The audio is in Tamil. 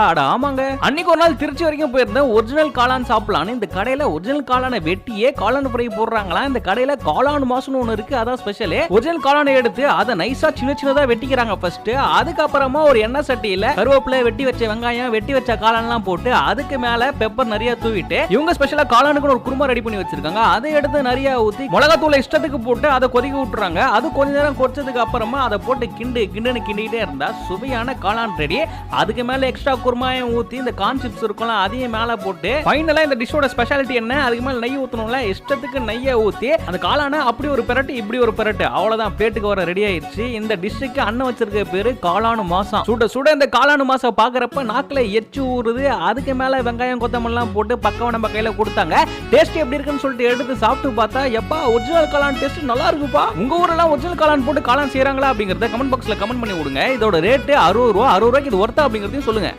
அட ஆமாங்க. அன்னைக்கு ஒரு நாள் திருச்சி வரைக்கும் போயிருந்தேன். ஒரிஜினல் காளான் சாப்பிடலான்னு. இந்த கடையில ஒரிஜினல் காளானை வெட்டியே காளான் ஃப்ரை போடுறாங்களா? இந்த கடையில காளான் மாசுன்னு ஒன்று இருக்கு. அதான் ஸ்பெஷல் ஒரிஜினல் காளானை எடுத்து அதை நைஸா சின்ன சின்னதா வெட்டிக்கிறாங்க ஃபர்ஸ்ட் அதுக்கப்புறமா ஒரு எண்ணெய் சட்டியில கருவேப்பிலை வெட்டி வச்ச வெங்காயம் வெட்டி வச்ச காளான்லாம் போட்டு அதுக்கு மேல பெப்பர் நிறைய தூவிட்டு இவங்க ஸ்பெஷலா காளானுக்கு ஒரு குருமா ரெடி பண்ணி வச்சிருக்காங்க. அதை எடுத்து நிறைய ஊத்தி மிளகாத்தூளை இஷ்டத்துக்கு போட்டு அதை கொதிக்க விட்டுறாங்க. அது கொஞ்ச நேரம் கொதிச்சதுக்கு அப்புறமா அதை போட்டு கிண்டு கிண்டுன்னு கிண்டிக்கிட்டே இருந்தா சுவையான காளான் ரெடி அதுக்கு மேல எக்ஸ்ட்ரா குருமாயம் ஊற்றி இந்த கார்ன் சிப்ஸ் இருக்கும்ல அதையும் மேலே போட்டு ஃபைனலாக இந்த டிஷ்ஷோட ஸ்பெஷாலிட்டி என்ன? அதுக்கு மேலே நெய் ஊற்றணும்ல இஷ்டத்துக்கு நெய்யை ஊற்றி அந்த காளான அப்படி ஒரு பெரட்டு இப்படி ஒரு பெரட்டு. அவ்வளோதான் பிளேட்டுக்கு வர ரெடி ஆயிடுச்சு. இந்த டிஷ்ஷுக்கு அண்ணன் வச்சிருக்க பேர் காளானு மாசம். சுட சுட இந்த காளானு மாசம் பார்க்குறப்ப நாக்கில் எச்சு ஊறுது. அதுக்கு மேலே வெங்காயம் கொத்தமல்லாம் போட்டு பக்கம் நம்ம கையில் கொடுத்தாங்க. டேஸ்ட் எப்படி இருக்குன்னு சொல்லிட்டு எடுத்து சாப்பிட்டு பார்த்தா எப்பா ஒரிஜினல் காளான் டேஸ்ட் நல்லா இருக்குப்பா. உங்க ஊரெல்லாம் ஒரிஜினல் காளான் போட்டு காளான் செய்கிறாங்களா அப்படிங்கிறத கமெண்ட் பாக்ஸில் கமெண்ட் பண்ணி விடுங்க. இதோட ரேட்டு அறுபது ரூபா அறுபது ரூபாய்க்கு இது ஒர்த்தா அப்படிங்கறதையும் சொல்லுங்க.